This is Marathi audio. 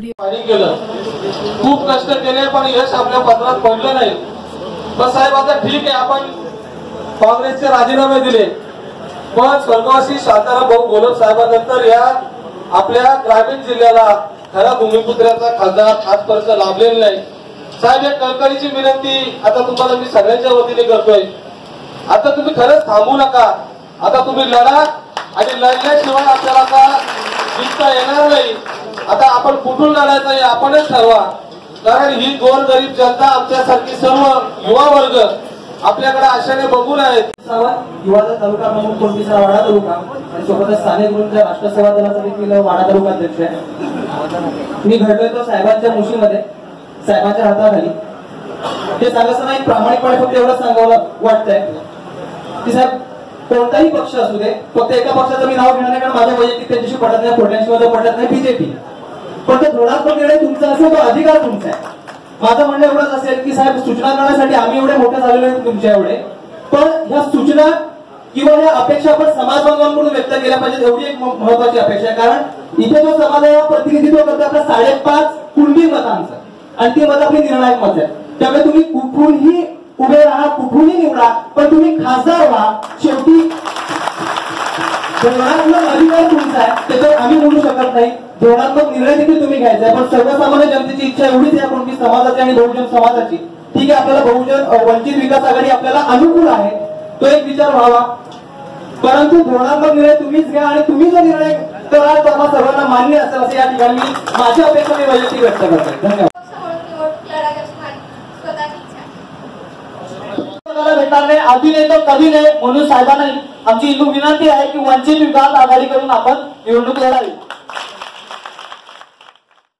केलं. खूप कष्ट केले पण यश आपल्या पत्रात पडलं नाही. पण साहेब आता ठीक आहे आपण काँग्रेसचे राजीनामे दिले. पण स्वर्गवासी शांताराम भाऊ गोलब साहेबांनंतर या आपल्या ग्रामीण जिल्ह्याला खरा भूमिपुत्राचा खासदार आजपर्यंत लाभलेला नाही. साहेब या कळकळीची विनंती आता तुम्हाला मी सगळ्यांच्या वतीने करतोय. आता तुम्ही खरंच थांबू नका. आता तुम्ही लढा आणि लढल्याशिवाय आपल्याला आता जिंकता येणार नाही. आता आपण कुठून लढायचं हे आपणच ठरवा. कारण ही गोर गरीब जनता आमच्यासारखी सर्व युवा वर्ग आपल्याकडे आशाने बघून आहेत. युवाचा तालुका प्रमुख कोणतीचा वाडा तालुका? आणि सोबतच स्थानिक गुरुंच्या राष्ट्र सेवा दलाचा देखील वाडा तालुका अध्यक्ष आहे. मी घडलोय तो साहेबांच्या मुशीमध्ये. साहेबांच्या हाताखाली ते सांगताना एक प्रामाणिकपणे फक्त एवढंच सांगावं वाटतंय. की साहेब कोणताही पक्ष असू दे फक्त एका पक्षाचं मी नाव घेणार नाही कारण माझ्या वैयक्तिक त्यांच्याशी पडत नाही पोटॅन्शियल पडत नाही बीजेपी. पण तो धोरणात्मक निर्णय तुमचा असेल तो अधिकार तुमचा आहे. माझं म्हणणं एवढंच असेल की साहेब सूचना करण्यासाठी आम्ही एवढे मोठे झालेलो आहे तुमच्या एवढे. पण ह्या सूचना किंवा ह्या अपेक्षा आपण समाज बांधवांकडून व्यक्त केल्या पाहिजेत एवढी एक महत्वाची अपेक्षा आहे. कारण इथे जो समाज प्रतिनिधित्व करतो आपल्या साडेपाच कुणबी मतांचं आणि ती मत आपली निर्णायक मत आहे त्यामुळे तुम्ही कुठूनही उभे राहा कुठूनही निवडा पण तुम्ही खासदार व्हा. शेवटी धोरणात्मक अधिकार तुमचा आहे. त्याच्यावर आम्ही बोलू शकत नाही. धोरणात्मक निर्णय देखील तुम्ही घ्यायचा आहे. पण सर्वसामान्य जनतेची इच्छा एवढीच आहे कोणती समाजाची आणि बहुजन समाजाची. ठीक आहे आपल्याला बहुजन वंचित विकास आघाडी आपल्याला अनुकूल आहे. तो एक विचार व्हावा. परंतु धोरणात्मक निर्णय तुम्हीच घ्या आणि तुम्ही जो निर्णय कराल तर सर्वांना मान्य असेल असं या ठिकाणी माझी अपेक्षा मी वैयक्तिक व्यक्त करतो धन्यवाद पक्ष म्हणून निवडणूक लढायची माझी स्वतःची इच्छा आहे. नाही आधी नाही तर कधी नाही म्हणून साहेबांना आमची विनंती आहे की वंचित विकास आघाडीकडून आपण निवडणूक लढावी